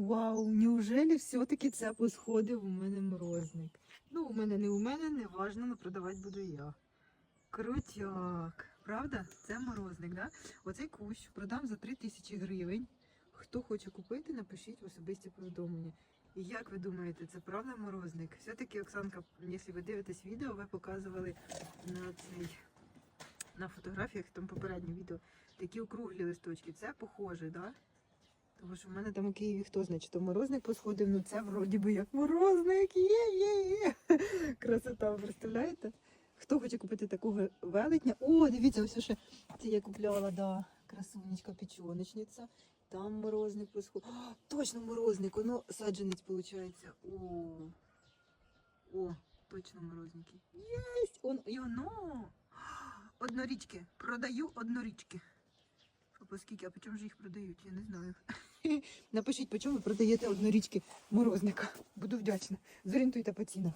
Вау, неужели все-таки це посходив у мене морозник? Ну, у мене не у мене, не важно, але продавати буду я. Крутяк. Правда? Це морозник, да? Оцей кущ продам за 3 тисячі гривень. Хто хоче купити, напишіть в особисті повідомлення. І як ви думаєте, це правда морозник? Все-таки, Оксанка, якщо ви дивитесь відео, ви показували на цей на фотографіях, там попереднє відео, такі округлі листочки. Це похоже, да? Тому що в мене там у Києві хто значить, то морозник посходив, ну це вроді би як морозник. Є-є-є. Красота, ви представляєте? Хто хоче купити такого велетня? О, дивіться, ось ще це я купляла, да, красунечка печоночниця. Там морозник посходив. Точно морозник, воно саджанець виходить. О, о, точно морозники. Єсть! Он, і воно. Однорічки. Продаю однорічки. А по скільки, а по чому ж їх продають? Я не знаю. Напишіть, по чому ви продаєте однорічки морозника. Буду вдячна. Зорієнтуйте по цінах.